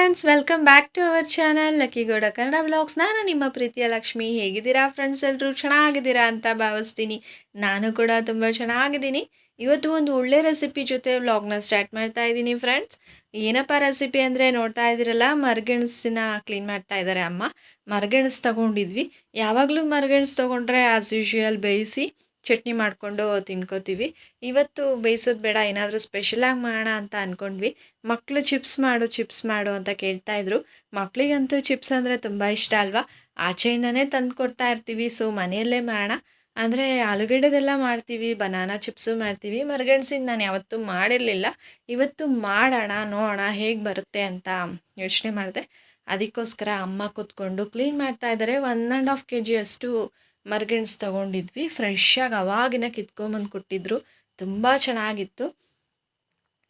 Friends welcome back to our channel Lucky Gowda Kannada vlogs ನಾನು ನಿಮ್ಮ ಪ್ರೀತಿಯ ಲಕ್ಷ್ಮಿ. ಹೇಗಿದ್ದೀರಾ ಫ್ರೆಂಡ್ಸ್ ಎಲ್ಲರೂ ಚೆನ್ನಾಗಿದ್ದೀರಾ ಅಂತ ಭಾವಿಸ್ತೀನಿ. ನಾನು ಕೂಡ ತುಂಬ ಚೆನ್ನಾಗಿದ್ದೀನಿ. ಇವತ್ತು ಒಂದು ಒಳ್ಳೆ ರೆಸಿಪಿ ಜೊತೆ ವ್ಲಾಗ್ನ ಸ್ಟಾರ್ಟ್ ಮಾಡ್ತಾ ಇದ್ದೀನಿ ಫ್ರೆಂಡ್ಸ್ ಏನಪ್ಪ ರೆಸಿಪಿ ಅಂದರೆ ನೋಡ್ತಾ ಇದ್ದೀರಲ್ಲ, ಮರ್ಗೆಣಸಿನ ಕ್ಲೀನ್ ಮಾಡ್ತಾ ಇದ್ದಾರೆ ಅಮ್ಮ. ಮರ್ಗೆಣಸು ತಗೊಂಡಿದ್ವಿ. ಯಾವಾಗಲೂ ಮರ್ಗೆಣಸು ತೊಗೊಂಡ್ರೆ ಆ್ಯಸ್ ಯೂಶುವಲ್ ಬೇಯಿಸಿ ಚಟ್ನಿ ಮಾಡಿಕೊಂಡು ತಿನ್ಕೋತೀವಿ. ಇವತ್ತು ಬೇಯಿಸೋದು ಬೇಡ, ಏನಾದರೂ ಸ್ಪೆಷಲಾಗಿ ಮಾಡೋಣ ಅಂತ ಅಂದ್ಕೊಂಡ್ವಿ ಮಕ್ಕಳು ಚಿಪ್ಸ್ ಮಾಡು ಚಿಪ್ಸ್ ಮಾಡು ಅಂತ ಕೇಳ್ತಾ ಇದ್ರು. ಮಕ್ಕಳಿಗಂತೂ ಚಿಪ್ಸ್ ಅಂದರೆ ತುಂಬ ಇಷ್ಟ ಅಲ್ವಾ? ಆಚೆಯಿಂದನೇ ತಂದು ಕೊಡ್ತಾ ಇರ್ತೀವಿ ಸೊ ಮನೆಯಲ್ಲೇ ಮಾಡೋಣ. ಅಂದರೆ ಆಲೂಗಡ್ಡೆದೆಲ್ಲ ಮಾಡ್ತೀವಿ ಬನಾನಾ ಚಿಪ್ಸು ಮಾಡ್ತೀವಿ. ಮರಗಣಸಿಂದ ನಾನು ಯಾವತ್ತೂ ಮಾಡಿರಲಿಲ್ಲ. ಇವತ್ತು ಮಾಡೋಣ, ನೋಡೋಣ ಹೇಗೆ ಬರುತ್ತೆ ಅಂತ ಯೋಚನೆ ಮಾಡಿದೆ. ಅದಕ್ಕೋಸ್ಕರ ಅಮ್ಮ ಕೂತ್ಕೊಂಡು ಕ್ಲೀನ್ ಮಾಡ್ತಾ ಇದ್ದಾರೆ one and half K G ಅಷ್ಟು ಮರಗೆಣಸು ತೊಗೊಂಡಿದ್ವಿ. ಫ್ರೆಶ್ಶಾಗಿ ಅವಾಗಿನ ಕಿತ್ಕೊಂಬಂದು ಕೊಟ್ಟಿದ್ರು. ತುಂಬ ಚೆನ್ನಾಗಿತ್ತು.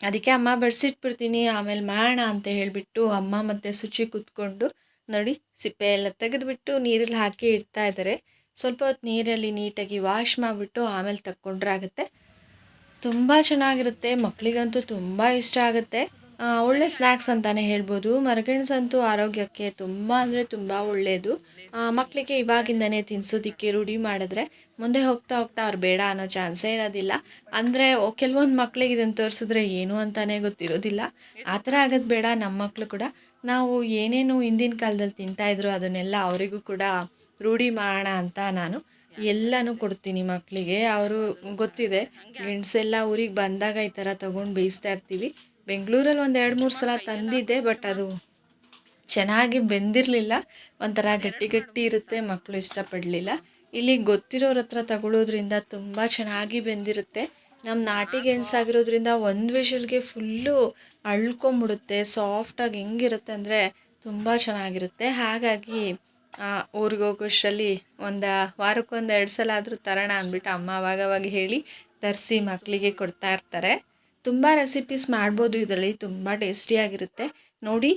ಅದಕ್ಕೆ ಅಮ್ಮ ಬಡಿಸಿಟ್ಬಿಡ್ತೀನಿ ಆಮೇಲೆ ಮಾಡೋಣ ಅಂತ ಹೇಳಿಬಿಟ್ಟು ಅಮ್ಮ ಮತ್ತು ಶುಚಿ ಕೂತ್ಕೊಂಡು, ನೋಡಿ ಸಿಪ್ಪೆ ಎಲ್ಲ ತೆಗೆದುಬಿಟ್ಟು ನೀರಲ್ಲಿ ಹಾಕಿ ಇಡ್ತಾ ಇದ್ದಾರೆ ಸ್ವಲ್ಪ ಹೊತ್ತು ನೀರಲ್ಲಿ ನೀಟಾಗಿ ವಾಶ್ ಮಾಡಿಬಿಟ್ಟು ಆಮೇಲೆ ತಕ್ಕೊಂಡ್ರಾಗುತ್ತೆ ತುಂಬ ಚೆನ್ನಾಗಿರುತ್ತೆ. ಮಕ್ಕಳಿಗಂತೂ ತುಂಬ ಇಷ್ಟ ಆಗುತ್ತೆ. ಒಳ್ಳೆ ಸ್ನ್ಯಾಕ್ಸ್ ಅಂತಲೇ ಹೇಳ್ಬೋದು. ಮರಗೆಣಸಂತೂ ಆರೋಗ್ಯಕ್ಕೆ ತುಂಬ ಅಂದರೆ ತುಂಬ ಒಳ್ಳೆಯದು ಮಕ್ಕಳಿಗೆ ಇವಾಗಿಂದನೇ ತಿನ್ಸೋದಿಕ್ಕೆ ರೂಢಿ ಮಾಡಿದ್ರೆ ಮುಂದೆ ಹೋಗ್ತಾ ಹೋಗ್ತಾ ಅವ್ರು ಬೇಡ ಅನ್ನೋ ಚಾನ್ಸೇ ಇರೋದಿಲ್ಲ. ಅಂದರೆ ಕೆಲವೊಂದು ಮಕ್ಕಳಿಗೆ ಇದನ್ನು ತೋರಿಸಿದ್ರೆ ಏನು ಅಂತಲೇ ಗೊತ್ತಿರೋದಿಲ್ಲ. ಆ ಥರ ಆಗೋದು ಬೇಡ ನಮ್ಮ ಮಕ್ಕಳು ಕೂಡ. ನಾವು ಏನೇನು ಹಿಂದಿನ ಕಾಲದಲ್ಲಿ ತಿಂತಾಯಿದ್ರು ಅದನ್ನೆಲ್ಲ ಅವರಿಗೂ ಕೂಡ ರೂಢಿ ಮಾಡೋಣ ಅಂತ ನಾನು ಎಲ್ಲನೂ ಕೊಡ್ತೀನಿ ಮಕ್ಕಳಿಗೆ ಅವರು ಗೊತ್ತಿದೆ ಗೆಣಸೆಲ್ಲ ಊರಿಗೆ ಬಂದಾಗ ಈ ಥರ ತೊಗೊಂಡು ಬೇಯಿಸ್ತಾ ಇರ್ತೀವಿ. ಬೆಂಗಳೂರಲ್ಲಿ ಒಂದು ಎರಡು ಮೂರು ಸಲ ತಂದಿದ್ದೆ, ಬಟ್ ಅದು ಚೆನ್ನಾಗಿ ಬೆಂದಿರಲಿಲ್ಲ. ಒಂಥರ ಗಟ್ಟಿ ಗಟ್ಟಿ ಇರುತ್ತೆ ಮಕ್ಕಳು ಇಷ್ಟಪಡಲಿಲ್ಲ. ಇಲ್ಲಿ ಗೊತ್ತಿರೋರ ಹತ್ರ ತಗೊಳ್ಳೋದ್ರಿಂದ ತುಂಬ ಚೆನ್ನಾಗಿ ಬೆಂದಿರುತ್ತೆ. ನಮ್ಮ ನಾಟಿ ಗೆಣಸಾಗಿರೋದ್ರಿಂದ ಒಂದು ವಿಷಲ್ಗೆ ಫುಲ್ಲು ಅಳ್ಕೊಂಬಿಡುತ್ತೆ. ಸಾಫ್ಟಾಗಿ ಹೆಂಗಿರುತ್ತೆ ಅಂದರೆ ತುಂಬ ಚೆನ್ನಾಗಿರುತ್ತೆ. ಹಾಗಾಗಿ ಊರಿಗೆ ಹೋಗೋಷ್ಟರಲ್ಲಿ ಒಂದು ವಾರಕ್ಕೊಂದು ಎರಡು ಸಲ ಆದರೂ ತರೋಣ ಅಂದ್ಬಿಟ್ಟು ಅಮ್ಮ ಅವಾಗವಾಗ ಹೇಳಿ, ತರಿಸಿ ಮಕ್ಕಳಿಗೆ ಕೊಡ್ತಾ ಇರ್ತಾರೆ. ತುಂಬ ರೆಸಿಪೀಸ್ ಮಾಡ್ಬೋದು ಇದರಲ್ಲಿ ತುಂಬ ಟೇಸ್ಟಿಯಾಗಿರುತ್ತೆ ನೋಡಿ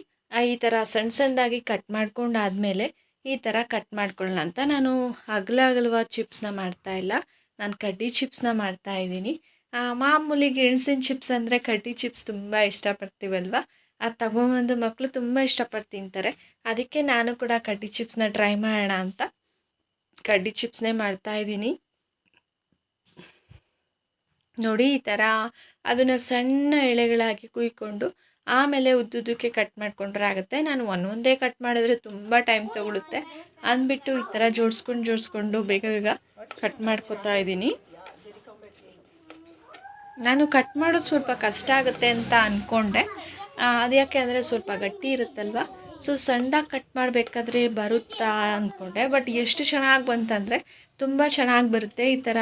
ಈ ಥರ ಸಣ್ಣ ಸಣ್ಣದಾಗಿ ಕಟ್ ಮಾಡ್ಕೊಂಡಾದಮೇಲೆ ಈ ಥರ ಕಟ್ ಮಾಡ್ಕೊಳ್ಳೋಣ ಅಂತ ನಾನು ಅಗಲ ಅಗಲವಾದ ಚಿಪ್ಸ್ನ ಮಾಡ್ತಾ ಇಲ್ಲ. ನಾನು ಕಡ್ಡಿ ಚಿಪ್ಸ್ನ ಮಾಡ್ತಾ ಇದ್ದೀನಿ. ಆ, ಮಾಮೂಲಿ ಗೆಣಸಿನ ಚಿಪ್ಸ್ ಅಂದರೆ ಕಡ್ಡಿ ಚಿಪ್ಸ್ ತುಂಬ ಇಷ್ಟಪಡ್ತೀವಲ್ವ? ಅದು ತಗೊಂಬಂದು ಮಕ್ಕಳು ತುಂಬ ಇಷ್ಟಪಟ್ಟು ತಿಂತಾರೆ. ಅದಕ್ಕೆ ನಾನು ಕೂಡ ಕಡ್ಡಿ ಚಿಪ್ಸ್ನ ಟ್ರೈ ಮಾಡೋಣ ಅಂತ ಕಡ್ಡಿ ಚಿಪ್ಸ್ನೇ ಮಾಡ್ತಾ ಇದ್ದೀನಿ. ನೋಡಿ ಈ ಥರ ಅದನ್ನು ಸಣ್ಣ ಎಳೆಗಳಾಗಿ ಕುಯ್ಕೊಂಡು ಆಮೇಲೆ ಉದ್ದುದ್ದಕ್ಕೆ ಕಟ್ ಮಾಡಿಕೊಂಡ್ರೆ ಆಗುತ್ತೆ. ನಾನು ಒಂದೊಂದೇ ಕಟ್ ಮಾಡಿದ್ರೆ ತುಂಬ ಟೈಮ್ ತಗೊಳುತ್ತೆ. ಅಂದ್ಬಿಟ್ಟು ಈ ಥರ ಜೋಡಿಸ್ಕೊಂಡು ಜೋಡಿಸ್ಕೊಂಡು ಬೇಗ ಬೇಗ ಕಟ್ ಮಾಡ್ಕೊತಾ ಇದ್ದೀನಿ. ನಾನು ಕಟ್ ಮಾಡೋದು ಸ್ವಲ್ಪ ಕಷ್ಟ ಆಗುತ್ತೆ ಅಂತ ಅಂದ್ಕೊಂಡೆ ಅದು ಯಾಕೆ ಅಂದರೆ ಸ್ವಲ್ಪ ಗಟ್ಟಿ ಇರುತ್ತಲ್ವ? ಸೊ ಸಣ್ಣದಾಗಿ ಕಟ್ ಮಾಡಬೇಕಾದ್ರೆ ಬರುತ್ತಾ ಅಂದ್ಕೊಂಡೆ ಬಟ್ ಎಷ್ಟು ಚೆನ್ನಾಗಿ ಬಂತಂದರೆ ತುಂಬ ಚೆನ್ನಾಗಿ ಬರುತ್ತೆ. ಈ ಥರ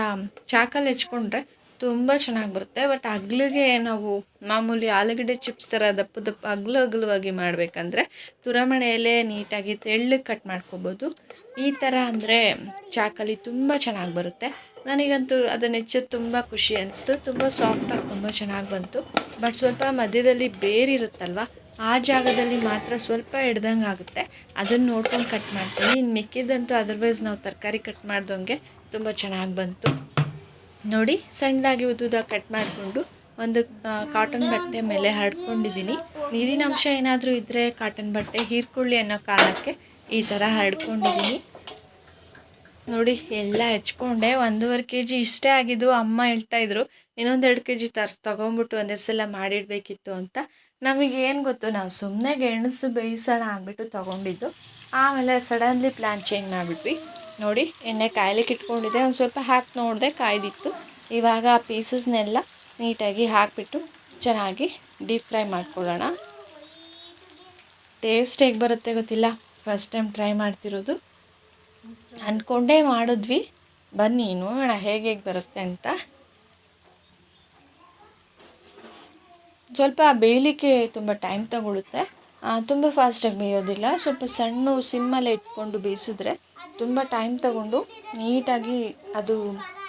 ಚಾಕಲ್ಲಿ ಹೆಚ್ಕೊಂಡ್ರೆ ತುಂಬ ಚೆನ್ನಾಗಿ ಬರುತ್ತೆ. ಬಟ್ ಅಗ್ಲಿಗೆ ನಾವು ಮಾಮೂಲಿ ಆಲೂಗಡ್ಡೆ ಚಿಪ್ಸ್ ಥರ ದಪ್ಪ ದಪ್ಪ ಅಗ್ಲು ಅಗಲವಾಗಿ ಮಾಡಬೇಕಂದ್ರೆ ತುರಮಣೆಯಲ್ಲೇ ನೀಟಾಗಿ ತೆಳ್ಳಗೆ ಕಟ್ ಮಾಡ್ಕೋಬೋದು. ಈ ಥರ ಅಂದರೆ ಚಾಕಲ್ಲಿ ತುಂಬ ಚೆನ್ನಾಗಿ ಬರುತ್ತೆ. ನನಗಂತೂ ಅದನ್ನು ಹೆಚ್ಚು ತುಂಬ ಖುಷಿ ಅನಿಸ್ತು. ತುಂಬ ಸಾಫ್ಟಾಗಿ ತುಂಬ ಚೆನ್ನಾಗಿ ಬಂತು. ಬಟ್ ಸ್ವಲ್ಪ ಮಧ್ಯದಲ್ಲಿ ಬೇರಿರುತ್ತಲ್ವ ಆ ಜಾಗದಲ್ಲಿ ಮಾತ್ರ ಸ್ವಲ್ಪ ಹಿಡ್ದಂಗೆ ಆಗುತ್ತೆ. ಅದನ್ನು ನೋಡ್ಕೊಂಡು ಕಟ್ ಮಾಡ್ತೀನಿ. ಇನ್ನು ಮಿಕ್ಕಿದ್ದಂತೂ ಅದರ್ವೈಸ್ ನಾವು ತರಕಾರಿ ಕಟ್ ಮಾಡ್ದಂಗೆ ತುಂಬ ಚೆನ್ನಾಗಿ ಬಂತು. ನೋಡಿ, ಸಣ್ಣದಾಗಿ ಉದ್ದುದಾಗಿ ಕಟ್ ಮಾಡಿಕೊಂಡು ಒಂದು ಕಾಟನ್ ಬಟ್ಟೆ ಮೇಲೆ ಹರಡ್ಕೊಂಡಿದ್ದೀನಿ ನೀರಿನ ಅಂಶ ಏನಾದರೂ ಇದ್ದರೆ ಕಾಟನ್ ಬಟ್ಟೆ, ಹೀರ್ಕೊಳ್ಳಿ ಅನ್ನೋ ಕಾರಣಕ್ಕೆ ಈ ಥರ ಹರಡ್ಕೊಂಡಿದ್ದೀನಿ ನೋಡಿ, ಎಲ್ಲ ಹೆಚ್ಕೊಂಡೆ. ಒಂದೂವರೆ ಕೆ ಜಿ ಇಷ್ಟೇ ಆಗಿದ್ದು ಅಮ್ಮ ಹೇಳ್ತಾ ಇದ್ರು ಇನ್ನೊಂದೆರಡು ಕೆ ಜಿ ತರ್ಸ್, ತೊಗೊಂಬಿಟ್ಟು ಒಂದೇ ಸಲ ಮಾಡಿಡಬೇಕಿತ್ತು ಅಂತ. ಏನು ಗೊತ್ತು, ನಾವು ಸುಮ್ಮನೆ ಗೆಣಸು ಬೇಯಿಸೋಣ ಅಂದ್ಬಿಟ್ಟು ತೊಗೊಂಡಿದ್ದು. ಆಮೇಲೆ ಸಡನ್ಲಿ ಪ್ಲ್ಯಾನ್ ಚೇಂಜ್ ಮಾಡಿಬಿಟ್ವಿ. ನೋಡಿ, ಎಣ್ಣೆ ಕಾಯಲಿಕ್ಕೆ ಇಟ್ಕೊಂಡಿದ್ದೆ. ಒಂದು ಸ್ವಲ್ಪ ಹಾಕಿ ನೋಡಿದೆ ಕಾಯ್ದಿತ್ತು. ಇವಾಗ ಆ ಪೀಸಸ್ನೆಲ್ಲ ನೀಟಾಗಿ ಹಾಕಿಬಿಟ್ಟು ಚೆನ್ನಾಗಿ ಡೀಪ್ ಫ್ರೈ ಮಾಡ್ಕೊಳ್ಳೋಣ. ಟೇಸ್ಟ್ ಹೇಗೆ ಬರುತ್ತೆ ಗೊತ್ತಿಲ್ಲ. ಫಸ್ಟ್ ಟೈಮ್ ಟ್ರೈ ಮಾಡ್ತಿರೋದು. ಅಂದ್ಕೊಂಡೇ ಮಾಡಿದ್ವಿ. ಬನ್ನಿ ನೋಡೋಣ ಹೇಗೆ ಹೇಗೆ ಬರುತ್ತೆ ಅಂತ. ಸ್ವಲ್ಪ ಬೇಯಲಿಕ್ಕೆ ತುಂಬ ಟೈಮ್ ತಗೊಳುತ್ತೆ. ತುಂಬ ಫಾಸ್ಟಾಗಿ ಬೇಯೋದಿಲ್ಲ. ಸ್ವಲ್ಪ ಸಣ್ಣ ಸಿಮ್ಮಲ್ಲೇ ಇಟ್ಕೊಂಡು ಬೇಯಿಸಿದ್ರೆ ತುಂಬ ಟೈಮ್ ತಗೊಂಡು ನೀಟಾಗಿ ಅದು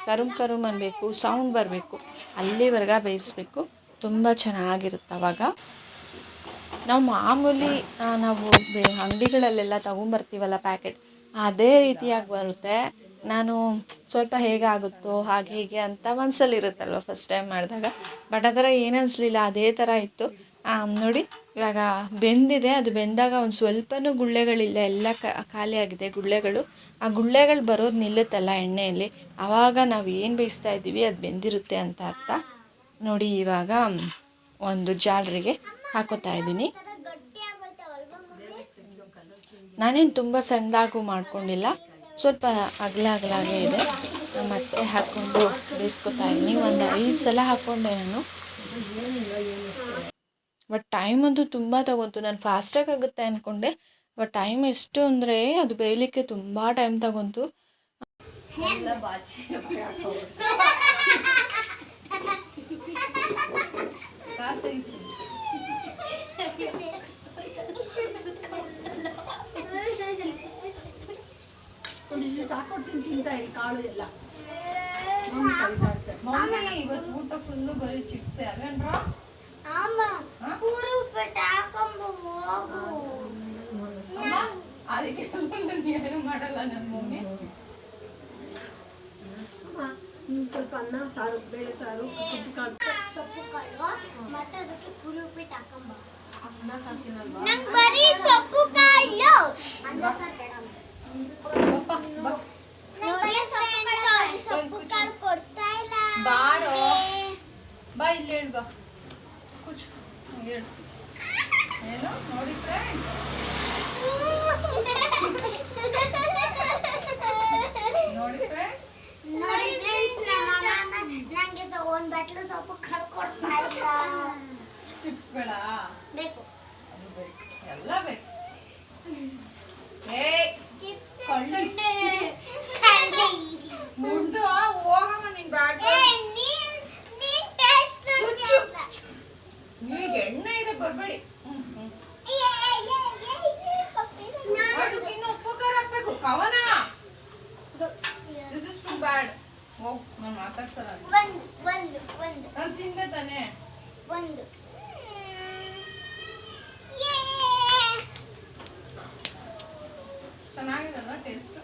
ಕರುಮ್ ಕರುಮ್ ಅನ್ನಬೇಕು ಸೌಂಡ್ ಬರಬೇಕು, ಅಲ್ಲಿವರೆಗೆ ಬೇಯಿಸ್ಬೇಕು. ತುಂಬ ಚೆನ್ನಾಗಿರುತ್ತೆ ಅವಾಗ. ನಾವು ಮಾಮೂಲಿ ನಾವು ಅಂಗಡಿಗಳಲ್ಲೆಲ್ಲ ತೊಗೊಂಬರ್ತೀವಲ್ಲ ಪ್ಯಾಕೆಟ್ ಅದೇ ರೀತಿಯಾಗಿ ಬರುತ್ತೆ. ನಾನು ಸ್ವಲ್ಪ ಹೇಗಾಗುತ್ತೋ ಹಾಗೆ ಹೀಗೆ ಅಂತ ಮನಸ್ಸಲ್ಲಿ ಇರುತ್ತಲ್ವ ಫಸ್ಟ್ ಟೈಮ್ ಮಾಡಿದಾಗ. ಬಟ್ ಆ ಥರ ಏನು ಅನಿಸ್ಲಿಲ್ಲ ಅದೇ ಥರ ಇತ್ತು. ನೋಡಿ. ಇವಾಗ ಬೆಂದಿದೆ, ಅದು ಬೆಂದಾಗ ಒಂದು ಸ್ವಲ್ಪನೂ ಗುಳ್ಳೆಗಳಿಲ್ಲ, ಎಲ್ಲ ಖಾಲಿ ಆಗಿದೆ ಗುಳ್ಳೆಗಳು. ಆ ಗುಳ್ಳೆಗಳು ಬರೋದು ನಿಲ್ಲುತ್ತಲ್ಲ ಎಣ್ಣೆಯಲ್ಲಿ. ಆವಾಗ ನಾವು ಏನು ಬೇಯಿಸ್ತಾ ಇದ್ದೀವಿ, ಅದು ಬೆಂದಿರುತ್ತೆ ಅಂತ ಅರ್ಥ. ನೋಡಿ ಇವಾಗ ಒಂದು ಜಾಲರಿಗೆ ಹಾಕೋತಾ ಇದ್ದೀನಿ. ನಾನೇನು ತುಂಬ ಸಣ್ಣದಾಗೂ ಮಾಡ್ಕೊಂಡಿಲ್ಲ, ಸ್ವಲ್ಪ ಅಗಲ ಅಗಲಾಗೇ ಇದೆ. ಮತ್ತೆ ಹಾಕ್ಕೊಂಡು ಬೇಯಿಸ್ಕೊತಾ ಇದ್ದೀನಿ. ಒಂದು ಐದು ಸಲ ಹಾಕ್ಕೊಂಡೆ ನಾನು. ಬಟ್ ಟೈಮ್ ಅಂತೂ ತುಂಬ ತಗೊಂತು. ನಾನು ಫಾಸ್ಟಾಗಿ ಆಗುತ್ತೆ ಅಂದ್ಕೊಂಡೆ ಬಟ್ ಟೈಮ್ ಎಷ್ಟು ಅಂದರೆ ಅದು ಬೇಯಲಿಕ್ಕೆ ತುಂಬ ಟೈಮ್ ತಗೊಂತು. ಇವತ್ತು ಊಟ ಫುಲ್ಲು ಬರೀ ಚಿಪ್ಸೆ ಅಲ್ವೇನ್ರಾ ಆಮ ಪೂರು ಉಪ್ಪಿಟ್ಟು ಹಾಕೊಂಬ ಹೋಗು ಅದಕ್ಕೆ ಏನು ಮಾಡಲ್ಲ ನನ್ನ ಮಮ್ಮಿ ಸ್ವಲ್ಪ ಅನ್ನ ಸಾರು ಬೇಳೆ ಸಾರು ಕುಟ್ಟಿ ಕಾಳು ಸೊಪ್ಪು ಕಾಳು ಮತ್ತೆ ಅದಕ್ಕೆ ಪೂರು ಉಪ್ಪಿಟ್ಟು ಹಾಕೊಂಬ ಅನ್ನ ಸಾಕಿನಲ್ವಾ ನಂಗ್ ಬರೀ ಸೊಪ್ಪು ಕಾಳು ಅನ್ನ ಸಾರ್ ಬೇಡ ನೋಡಿ friends, ಅವ್ರು ಸೊಪ್ಪು ಕಾಳು ಕೊಡ್ತಾ ಇಲ್ಲ ಬಾರೋ. ಬಾ ಇಲ್ಲಿ ಹೇಳು ಬಾ ಕೂಚು ಹೇಳು ಏನು ನೋಡಿ ಫ್ರೆಂಡ್ ನೋಡಿ ಫ್ರೆಂಡ್ಸ್ ನೋಡಿ ಫ್ರೆಂಡ್ಸ್ ನಮ್ಮ ಅಮ್ಮ ನಂಗೆ ಸೊ ಒಂದು ಬಟ್ಲು ಸೊಪ್ಪು ಕರ್ಕೊಡ್ತಾ ಕೊಡ್ತಾ ಚಿಪ್ಸ್ ಬೇಡ. ಬೇಕು. ಅದು ಬೇಕು. ಎಲ್ಲ ಬೇಕು. ಏ ಚಿಪ್ಸ್. ಮುಂಡು ಹೋಗಮ್ಮ ನಿನ್ ಬ್ಯಾಡ ನೀ ಎಣ್ಣೆ ಇದೆ ಬರ್ಬೇಡಿ ಏ, ಏ, ಏ, ಏ, ಏ, ಪಪ್ಪಿ, ನಾನು ಅದಕ್ಕೆ ಇನ್ನು ಉಪ್ಪು ಖಾರ ಹಾಕ್ಬೇಕು ಕವನ ದಿಸ್ ಇಸ್ ಟು ಬ್ಯಾಡ್ ಹೋಗ್ ನಾನು ಮಾತಾಡ್ಸಲ್ಲ. ಒಂದು ಒಂದು ಒಂದು ನಾನು ತಿಂದೆ ತಾನೆ. ಒಂದು ಏ, ಚೆನ್ನಾಗಿದಲ್ಲ ಟೇಸ್ಟ್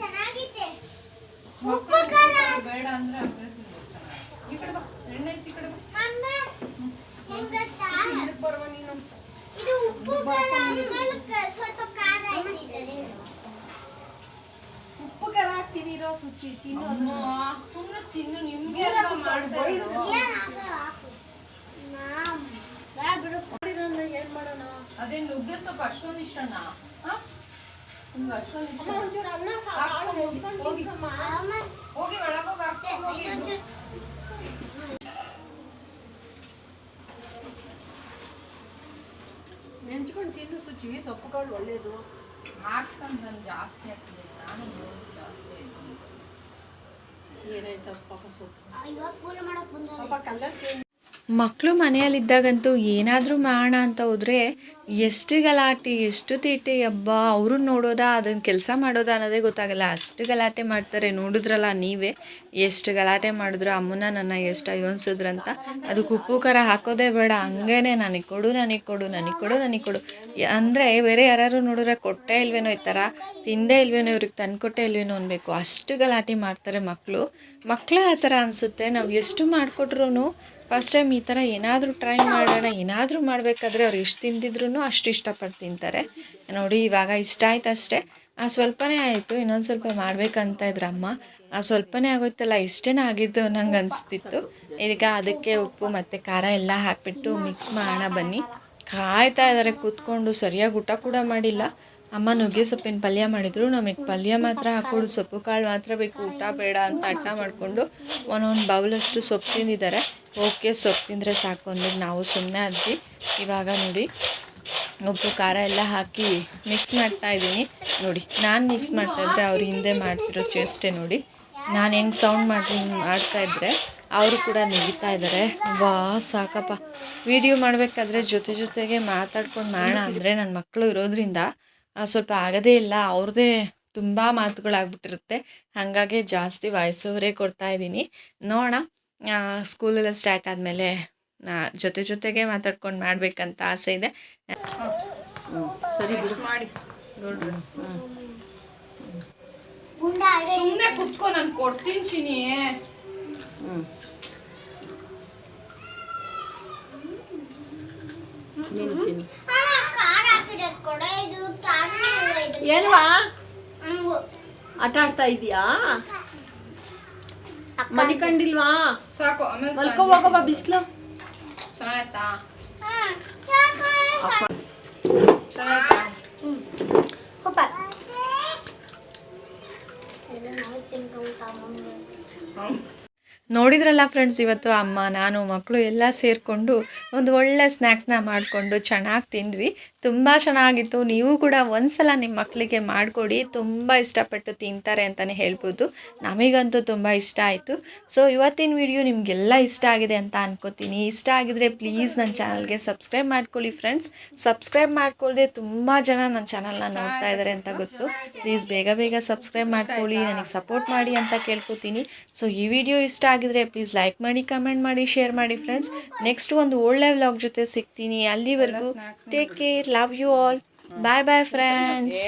ಚೆನ್ನಾಗಿದೆ. ಉಪ್ಪು ಖಾರ. ಬೇಡ ಅಂದ್ರೆ ಅಭ್ಯಾಸ. ಈ ಕಡೆ ಬಾ ಎಣ್ಣೆ ಐತಿ ಈ ಕಡೆ ಬಾ. ಅಮ್ಮ ಹೆಂಗ್ ಗೊತ್ತಾ? ನೀನು. ಇದು ಉಪ್ಪು ಖಾರ ಸುಚ್ಚಿ ತಿನ್ನು ಸುಮ್ಮನೆ ತಿನ್ನು ನಿಮ್ಗೆ ಏನ್ ಮಾಡೋಣ? ಅದೇ ನುಗ್ಗೆ ಸೊಪ್ಪು ಅಷ್ಟೊಂದು ಇಷ್ಟನಾ ಹಾ? ನಿಮ್ಗೆ ಅಷ್ಟೊಂದು ಇಷ್ಟ? ಒಂಚೂರು ಅನ್ನ ಹೋಗಿ, ನೆಂಚ್ಕೊಂಡು ಹೋಗಿ. ತಿನ್ನಮ್ಮ. ಹೋಗಿ ಒಳಗೋಗಿ ಹಾಕ್ಸ್ಕೊಂಡು ಹೋಗಿ. ನೆಂಚ್ಕೊಂಡು ತಿನ್ನು ಸುಚ್ಚಿ ಸೊಪ್ಪು ಕಾಳು ಒಳ್ಳೇದು. ಹಾಕ್ಸ್ಕೊಂಡು ನಾನು ಜಾಸ್ತಿ ಆಗ್ತದೆ. ನಾನು ಏನಾಯ್ತು? ಪಾಪ ಸೊಪ್ಪು ಆ, ಇವಾಗ ಪೂರ ಮಾಡಕ್ ಬಂದ ಪಾಪ ಕಲರ್ ಚೇಂಜ್ ಮಕ್ಕಳು ಮನೆಯಲ್ಲಿದ್ದಾಗಂತೂ ಏನಾದರೂ ಮಾಡೋಣ ಅಂತ ಹೋದರೆ ಎಷ್ಟು ಗಲಾಟೆ ಎಷ್ಟು ತೀಟೆ ಹಬ್ಬ ಅವರು ನೋಡೋದಾ, ಅದನ್ನು ಕೆಲಸ ಮಾಡೋದಾ ಅನ್ನೋದೇ ಗೊತ್ತಾಗಲ್ಲ. ಅಷ್ಟು ಗಲಾಟೆ ಮಾಡ್ತಾರೆ, ನೋಡಿದ್ರಲ್ಲ ನೀವೇ. ಎಷ್ಟು ಗಲಾಟೆ ಮಾಡಿದ್ರು ಅಮ್ಮನ, ನನ್ನ, ಎಷ್ಟು ಅಯ್ಯೋನ್ಸಿದ್ರಂತ ಅದಕ್ಕೆ ಉಪ್ಪು ಖಾರ ಹಾಕೋದೇ ಬೇಡ. ಹಂಗೇನೆ, ನನಗೆ ಕೊಡು ನನಗೆ ಕೊಡು ನನಗೆ ಕೊಡು ನನಗೆ ಕೊಡು. ಅಂದರೆ ಬೇರೆ ಯಾರು ನೋಡಿದ್ರೆ ಕೊಟ್ಟೆ ಇಲ್ವೇನೋ ಈ ಥರ ತಿಂದೇ ಇಲ್ವೇನೋ ಇವ್ರಿಗೆ ತಂದುಕೊಟ್ಟೆ ಇಲ್ವೇನೋ ಅನ್ಬೇಕು. ಅಷ್ಟು ಗಲಾಟೆ ಮಾಡ್ತಾರೆ ಮಕ್ಕಳು ಮಕ್ಕಳೇ ಆ ಥರ ಅನಿಸುತ್ತೆ. ನಾವು ಎಷ್ಟು ಮಾಡಿಕೊಟ್ರು ಫಸ್ಟ್ ಟೈಮ್ ಈ ಥರ ಏನಾದರೂ ಟ್ರೈ ಮಾಡೋಣ, ಏನಾದರೂ ಮಾಡಬೇಕಾದ್ರೆ ಅವ್ರು ಎಷ್ಟು ತಿಂದಿದ್ರು ಅಷ್ಟು ಇಷ್ಟಪಟ್ಟು ತಿಂತಾರೆ. ನೋಡಿ, ಇವಾಗ ಇಷ್ಟ ಆಯ್ತು ಅಷ್ಟೇ. ಆ ಸ್ವಲ್ಪನೇ ಆಯಿತು, ಇನ್ನೊಂದು ಸ್ವಲ್ಪ ಮಾಡಬೇಕಂತ ಇದ್ರ ಅಮ್ಮ. ಆ ಸ್ವಲ್ಪನೇ ಆಗೋಯ್ತಲ್ಲ ಇಷ್ಟೇನೇ ಆಗಿದ್ದು ನಂಗೆ ಅನಿಸ್ತಿತ್ತು. ಈಗ ಅದಕ್ಕೆ ಉಪ್ಪು ಮತ್ತು ಖಾರ ಎಲ್ಲ ಹಾಕಿಬಿಟ್ಟು ಮಿಕ್ಸ್ ಮಾಡೋಣ ಬನ್ನಿ. ಕಾಯ್ತಾ ಇದ್ದಾರೆ ಕೂತ್ಕೊಂಡು. ಸರಿಯಾಗಿ ಊಟ ಕೂಡ ಮಾಡಿಲ್ಲ. ಅಮ್ಮ ನುಗ್ಗೆ ಸೊಪ್ಪಿನ ಪಲ್ಯ ಮಾಡಿದ್ರು. ನಮಗೆ ಪಲ್ಯ ಮಾತ್ರ ಹಾಕ್ಕೊಡು ಸೊಪ್ಪು ಕಾಳು ಮಾತ್ರ ಬೇಕು, ಊಟ ಬೇಡ ಅಂತ ಹಠ ಮಾಡಿಕೊಂಡು ಒಂದೊಂದು ಬೌಲಷ್ಟು ಸೊಪ್ಪು ತಿಂದಿದ್ದಾರೆ. ಓಕೆ, ಸೊಪ್ಪು ತಿಂದರೆ ಸಾಕು ಅಂದ್ಬಿಟ್ಟು ನಾವು ಸುಮ್ಮನೆ ಅದ್ವಿ. ಇವಾಗ ನೋಡಿ, ಉಪ್ಪು, ಖಾರ ಎಲ್ಲ ಹಾಕಿ ಮಿಕ್ಸ್ ಮಾಡ್ತಾ ಇದ್ದೀನಿ. ನೋಡಿ, ನಾನು ಮಿಕ್ಸ್ ಮಾಡ್ತಾ ಇದ್ದರೆ ಅವ್ರು ಹಿಂದೆ ಮಾಡ್ತಿರೋ ಚೇಷ್ಟೆ ನೋಡಿ. ನಾನು ಹೆಂಗೆ ಸೌಂಡ್ ಮಾಡಿ ಮಾಡ್ತಾ ಇದ್ದರೆ ಅವರು ಕೂಡ ನೆಗಿತಾ ಇದ್ದಾರೆ ವಾ ಸಾಕಪ್ಪ. ವಿಡಿಯೋ ಮಾಡಬೇಕಾದ್ರೆ ಜೊತೆ ಜೊತೆಗೆ ಮಾತಾಡ್ಕೊಂಡು ಮಾಡೋಣ ಅಂದರೆ ನನ್ನ ಮಕ್ಕಳು ಇರೋದ್ರಿಂದ ಸ್ವಲ್ಪ ಆಗೋದೇ ಇಲ್ಲ ಅವ್ರದ್ದೇ ತುಂಬ ಮಾತುಗಳಾಗ್ಬಿಟ್ಟಿರುತ್ತೆ. ಹಾಗಾಗಿ ಜಾಸ್ತಿ ವಾಯ್ಸ್ ಓವರೇ ಕೊಡ್ತಾ ಇದ್ದೀನಿ. ನೋಡೋಣ ಸ್ಕೂಲೆಲ್ಲ ಸ್ಟಾರ್ಟ್ ಆದಮೇಲೆ ಜೊತೆ ಜೊತೆಗೆ ಮಾತಾಡ್ಕೊಂಡು ಮಾಡಬೇಕಂತ ಆಸೆ ಇದೆ. ಸರಿ ಬಿಡು. ಮಾಡಿ. ಸುಮ್ಮನೆ ಕುತ್ಕೊ ನಾನು ಕೊಡ್ತೀನಿ ಚಿನಿ ಹ್ಞೂ ನೀನು ತಿನ್ನು ಆ, ಖಾರ ಹಾಕಿದೆ ಕೊಡ ಇದು ಖಾರನೇ ಅಲ್ಲ ಇದು ಏನ್ವಾ? ಆಟ ಆಡ್ತಾ ಇದೀಯಾ ಮಲಿಕಂಡಿಲ್ವಾ? ಸಾಕು ಮಲ್ಕೋ ಹೋಗವ ಬಿಸ್ಲು. ಚೆನ್ನಾಯ್ತಾ ನೋಡಿದ್ರಲ್ಲ ಫ್ರೆಂಡ್ಸ್ ಇವತ್ತು ಅಮ್ಮ, ನಾನು, ಮಕ್ಕಳು ಎಲ್ಲ ಸೇರಿಕೊಂಡು ಒಂದು ಒಳ್ಳೆ ಸ್ನ್ಯಾಕ್ಸ್ನ ಮಾಡಿಕೊಂಡು ಚೆನ್ನಾಗಿ ತಿಂದ್ವಿ. ತುಂಬ ಚೆನ್ನಾಗಿತ್ತು. ನೀವು ಕೂಡ ಒಂದ್ಸಲ ನಿಮ್ಮ ಮಕ್ಕಳಿಗೆ ಮಾಡಿಕೊಡಿ. ತುಂಬ ಇಷ್ಟಪಟ್ಟು ತಿಂತಾರೆ ಅಂತಲೇ ಹೇಳ್ಬೋದು. ನಮಗಂತೂ ತುಂಬ ಇಷ್ಟ ಆಯಿತು. ಸೊ ಇವತ್ತಿನ ವಿಡಿಯೋ ನಿಮಗೆಲ್ಲ ಇಷ್ಟ ಆಗಿದೆ ಅಂತ ಅನ್ಕೋತೀನಿ. ಇಷ್ಟ ಆಗಿದ್ರೆ ಪ್ಲೀಸ್ ನನ್ನ ಚಾನಲ್ಗೆ ಸಬ್ಸ್ಕ್ರೈಬ್ ಮಾಡ್ಕೊಳ್ಳಿ ಫ್ರೆಂಡ್ಸ್ ಸಬ್ಸ್ಕ್ರೈಬ್ ಮಾಡ್ಕೊಳ್ಳದೆ ತುಂಬ ಜನ ನನ್ನ ಚಾನಲ್ನ ನೋಡ್ತಾ ಇದ್ದಾರೆ ಅಂತ ಗೊತ್ತು. ಪ್ಲೀಸ್ ಬೇಗ ಬೇಗ ಸಬ್ಸ್ಕ್ರೈಬ್ ಮಾಡ್ಕೊಳ್ಳಿ. ನನಗೆ ಸಪೋರ್ಟ್ ಮಾಡಿ ಅಂತ ಕೇಳ್ಕೊತೀನಿ. ಸೊ ಈ ವಿಡಿಯೋ ಇಷ್ಟ ಆಗಿದ್ರೆ ಪ್ಲೀಸ್ ಲೈಕ್ ಮಾಡಿ ಕಮೆಂಟ್ ಮಾಡಿ ಶೇರ್ ಮಾಡಿ ಫ್ರೆಂಡ್ಸ್ ನೆಕ್ಸ್ಟ್ ಒಂದು ಒಳ್ಳೆ ವ್ಲಾಗ್ ಜೊತೆ ಸಿಗ್ತೀನಿ. ಅಲ್ಲಿವರೆಗೂ take care love you all bye bye friends